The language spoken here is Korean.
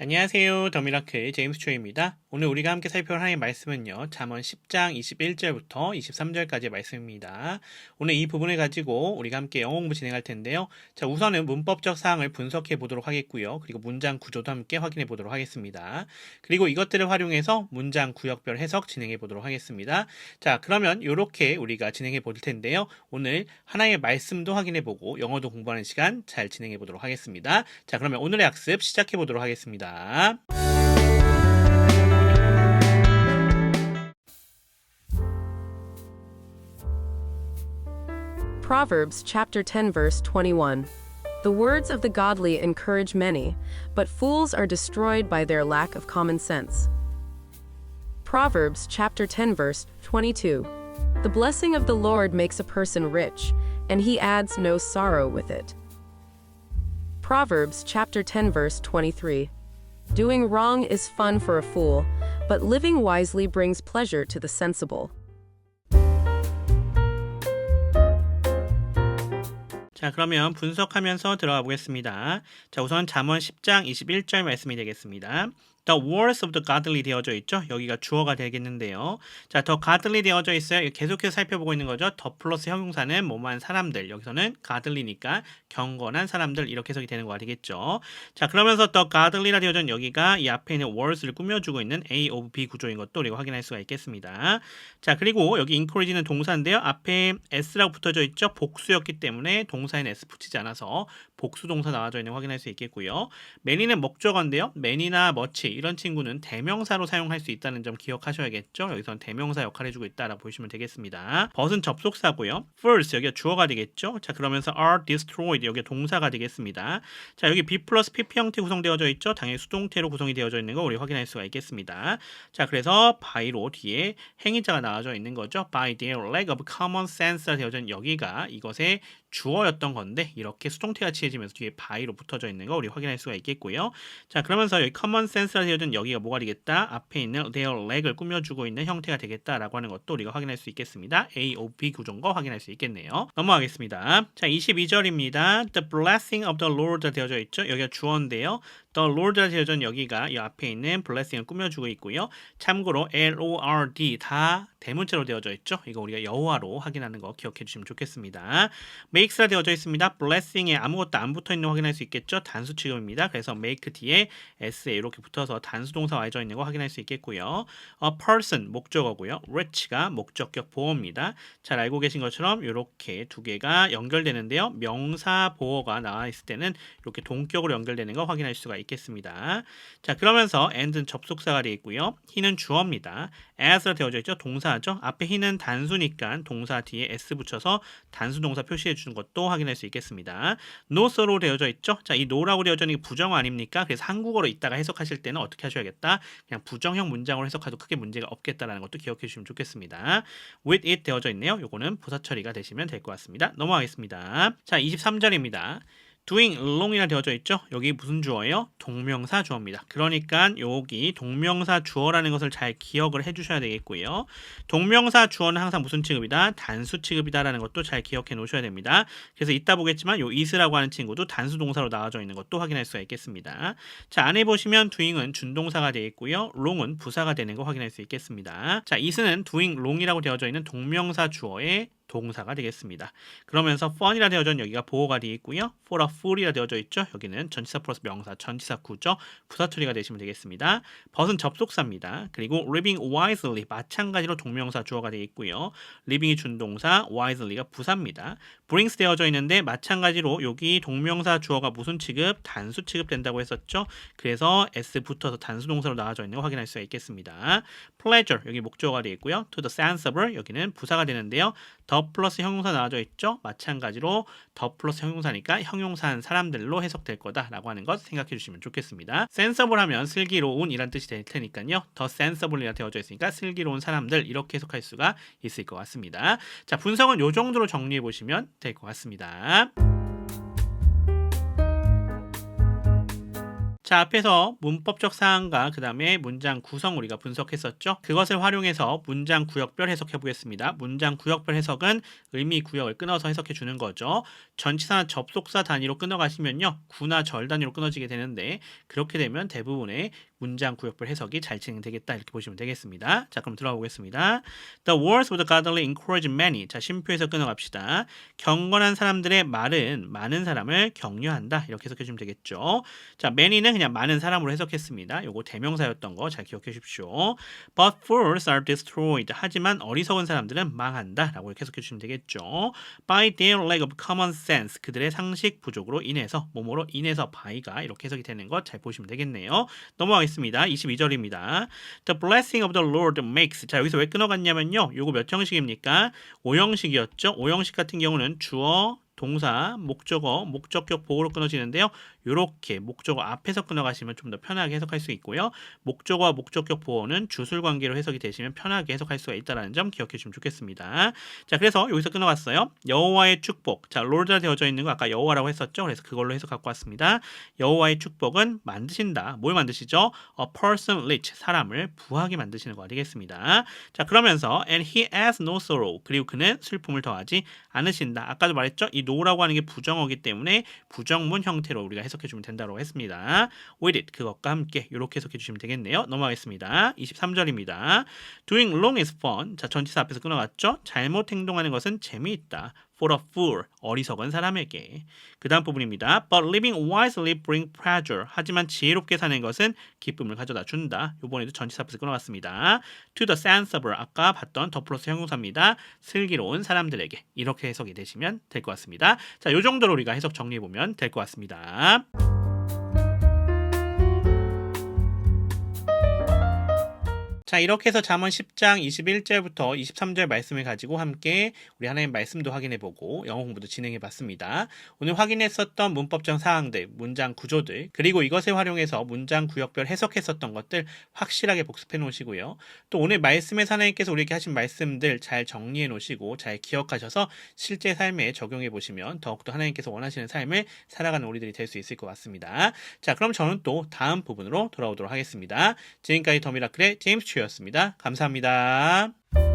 안녕하세요. 더미라클 제임스 초입니다. 오늘 우리가 함께 살펴볼 하나님의 말씀은요. 잠언 10장 21절부터 23절까지의 말씀입니다. 오늘 이 부분을 가지고 우리가 함께 영어 공부 진행할 텐데요. 자, 우선은 문법적 사항을 분석해 보도록 하겠고요. 그리고 문장 구조도 함께 확인해 보도록 하겠습니다. 그리고 이것들을 활용해서 문장 구역별 해석 진행해 보도록 하겠습니다. 자, 그러면 이렇게 우리가 진행해 볼 텐데요. 오늘 하나의 말씀도 확인해 보고 영어도 공부하는 시간 잘 진행해 보도록 하겠습니다. 자, 그러면 오늘의 학습 시작해 보도록 하겠습니다. Proverbs chapter 10 verse 21. The words of the godly encourage many, but fools are destroyed by their lack of common sense. Proverbs chapter 10 verse 22. The blessing of the Lord makes a person rich, and he adds no sorrow with it. Proverbs chapter 10 verse 23. Doing wrong is fun for a fool, but living wisely brings pleasure to the sensible. 자, 그러면 분석하면서 들어가 보겠습니다. 자, 우선 잠언 10장 21절 말씀이 되겠습니다. The words of the godly 되어져 있죠. 여기가 주어가 되겠는데요. 자, 더 godly 되어져 있어요. 계속해서 살펴보고 있는 거죠. 더 플러스 형용사는 뭐만 사람들. 여기서는 godly니까 경건한 사람들 이렇게 해석이 되는 거가 되겠죠. 자, 그러면서 더 godly라 되어져 여기가 이 앞에 있는 words를 꾸며주고 있는 A of B 구조인 것도 우리가 확인할 수가 있겠습니다. 자, 그리고 여기 encourage는 동사인데요. 앞에 s라고 붙어져 있죠. 복수였기 때문에 동사에는 s 붙이지 않아서 복수 동사 나와져 있는 거 확인할 수 있겠고요. many는 목적어인데요. many나 much 이런 친구는 대명사로 사용할 수 있다는 점 기억하셔야겠죠. 여기서는 대명사 역할을 해주고 있다라고 보시면 되겠습니다. 벗은 접속사고요. first 여기가 주어가 되겠죠. 자 그러면서 are destroyed 여기 동사가 되겠습니다. 자 여기 B 플러스 PP 형태 구성되어져 있죠. 당연히 수동태로 구성이 되어져 있는 거 우리 확인할 수가 있겠습니다. 자 그래서 by로 뒤에 행위자가 나와져 있는 거죠. by their lack of common sense가 되어져 있는 여기가 이것의 주어였던 건데 이렇게 수동태가 취해지면서 뒤에 by로 붙어져 있는 거 우리 확인할 수가 있겠고요. 자 그러면서 여기 common sense라 되어진 여기가 뭐가 되겠다? 앞에 있는 their leg을 꾸며주고 있는 형태가 되겠다라고 하는 것도 우리가 확인할 수 있겠습니다. A, O, B 구조인 거 확인할 수 있겠네요. 넘어가겠습니다. 자 22절입니다. The blessing of the Lord 되어져 있죠. 여기가 주어인데요. The Lord라 되어져 있는 여기가 이 앞에 있는 blessing을 꾸며주고 있고요. 참고로 L-O-R-D 다 대문자로 되어져 있죠. 이거 우리가 여호와로 확인하는 거 기억해 주시면 좋겠습니다. makes라 되어져 있습니다. blessing에 아무것도 안 붙어 있는 거 확인할 수 있겠죠. 단수 취급입니다. 그래서 make 뒤에 s 이렇게 붙어서 단수 동사 와져 있는 거 확인할 수 있겠고요. a person 목적어고요. rich가 목적격 보어입니다. 잘 알고 계신 것처럼 이렇게 두 개가 연결되는데요. 명사 보어가 나와 있을 때는 이렇게 동격으로 연결되는 거 확인할 수가 있 겠습니다. 자 그러면서 and는 접속사가 되어 있고요. he는 주어입니다. as가 되어져 있죠. 동사죠. 앞에 he는 단수니까 동사 뒤에 s 붙여서 단수 동사 표시해 주는 것도 확인할 수 있겠습니다. no서로 되어져 있죠. 자, 이 no라고 되어져 있는 게 부정어 아닙니까? 그래서 한국어로 있다가 해석하실 때는 어떻게 하셔야겠다? 그냥 부정형 문장으로 해석해도 크게 문제가 없겠다라는 것도 기억해 주시면 좋겠습니다. with it 되어져 있네요. 요거는 부사 처리가 되시면 될 것 같습니다. 넘어가겠습니다. 자, 23절입니다. Doing along이라 되어져 있죠. 여기 무슨 주어예요? 동명사 주어입니다. 그러니까 여기 동명사 주어라는 것을 잘 기억을 해주셔야 되겠고요. 동명사 주어는 항상 무슨 취급이다? 단수 취급이다라는 것도 잘 기억해 놓으셔야 됩니다. 그래서 이따 보겠지만 요 is라고 하는 친구도 단수 동사로 나와져 있는 것도 확인할 수가 있겠습니다. 자 안에 보시면 doing은 준동사가 되어 있고요. long은 부사가 되는 거 확인할 수 있겠습니다. 자 is는 doing long이라고 되어져 있는 동명사 주어의 동사가 되겠습니다. 그러면서 fun이라 되어져 여기가 보호가 되어 있고요. for a fool이라 되어져 있죠. 여기는 전치사 플러스 명사, 전치사 구죠. 부사 처리가 되시면 되겠습니다. 벗은 접속사입니다. 그리고 living wisely 마찬가지로 동명사 주어가 되어 있고요. living이 준동사, wisely가 부사입니다. brings 되어져 있는데 마찬가지로 여기 동명사 주어가 무슨 취급? 단수 취급된다고 했었죠. 그래서 s 붙어서 단수 동사로 나와져 있는 거 확인할 수가 있겠습니다. pleasure 여기 목적어가 되어 있고요. to the sensible 여기는 부사가 되는데요. 더 플러스 형용사 나와져 있죠. 마찬가지로 더 플러스 형용사니까 형용사한 사람들로 해석될 거다라고 하는 것 생각해 주시면 좋겠습니다. sensible 하면 슬기로운 이란 뜻이 될 테니까요. 더 sensible이라 되어져 있으니까 슬기로운 사람들 이렇게 해석할 수가 있을 것 같습니다. 자 분석은 요 정도로 정리해 보시면 될 것 같습니다. 자, 앞에서 문법적 사항과 그 다음에 문장 구성 우리가 분석했었죠. 그것을 활용해서 문장 구역별 해석해 보겠습니다. 문장 구역별 해석은 의미 구역을 끊어서 해석해 주는 거죠. 전치사 접속사 단위로 끊어가시면요. 구나 절 단위로 끊어지게 되는데 그렇게 되면 대부분의 문장 구역별 해석이 잘 진행되겠다 이렇게 보시면 되겠습니다. 자, 그럼 들어가 보겠습니다. The words of the godly encourage many. 자, 심표에서 끊어갑시다. 경건한 사람들의 말은 많은 사람을 격려한다. 이렇게 해석해 주면 되겠죠. 자, many는 그냥 많은 사람으로 해석했습니다. 요거 대명사였던 거 잘 기억해 주십시오. But fools are destroyed. 하지만 어리석은 사람들은 망한다. 라고 이렇게 해석해 주시면 되겠죠. By their lack of common sense. 그들의 상식 부족으로 인해서, 몸으로 인해서 by가 이렇게 해석이 되는 것 잘 보시면 되겠네요. 넘어가겠습니다. 22절입니다. The blessing of the Lord makes. 자, 여기서 왜 끊어갔냐면요. 요거 몇 형식입니까? 5형식이었죠. 5형식 같은 경우는 주어, 동사, 목적어, 목적격 보호로 끊어지는데요. 요렇게 목적어 앞에서 끊어가시면 좀 더 편하게 해석할 수 있고요. 목적어와 목적격 보호는 주술 관계로 해석이 되시면 편하게 해석할 수가 있다는 점 기억해 주시면 좋겠습니다. 자, 그래서 여기서 끊어갔어요. 여호와의 축복. 자, 롤드가 되어져 있는 거 아까 여호와라고 했었죠. 그래서 그걸로 해석 갖고 왔습니다. 여호와의 축복은 만드신다. 뭘 만드시죠? A person rich. 사람을 부하게 만드시는 거 되겠습니다. 자, 그러면서 and he has no sorrow. 그리고 그는 슬픔을 더하지 않으신다. 아까도 말했죠. 이 no라고 하는 게 부정어기 때문에 부정문 형태로 우리가 해석해 주면 된다고 했습니다. with it 그것과 함께 이렇게 해석해 주시면 되겠네요. 넘어가겠습니다. 23절입니다. Doing wrong is fun. 자, 전치사 앞에서 끊어갔죠. 잘못 행동하는 것은 재미있다. For a fool, 어리석은 사람에게. 그 다음 부분입니다. But living wisely bring pleasure. 하지만 지혜롭게 사는 것은 기쁨을 가져다 준다. 이번에도 전치사 앞에서 끊어갔습니다. To the sensible, 아까 봤던 더 플러스 형용사입니다. 슬기로운 사람들에게. 이렇게 해석이 되시면 될 것 같습니다. 자, 요 정도로 우리가 해석 정리해 보면 될 것 같습니다. 자, 이렇게 해서 잠언 10장 21절부터 23절 말씀을 가지고 함께 우리 하나님 말씀도 확인해 보고 영어 공부도 진행해 봤습니다. 오늘 확인했었던 문법적 사항들, 문장 구조들, 그리고 이것을 활용해서 문장 구역별 해석했었던 것들 확실하게 복습해 놓으시고요. 또 오늘 말씀에서 하나님께서 우리에게 하신 말씀들 잘 정리해 놓으시고 잘 기억하셔서 실제 삶에 적용해 보시면 더욱더 하나님께서 원하시는 삶을 살아가는 우리들이 될 수 있을 것 같습니다. 자, 그럼 저는 또 다음 부분으로 돌아오도록 하겠습니다. 지금까지 더미라클의 제임스 였습니다 감사합니다.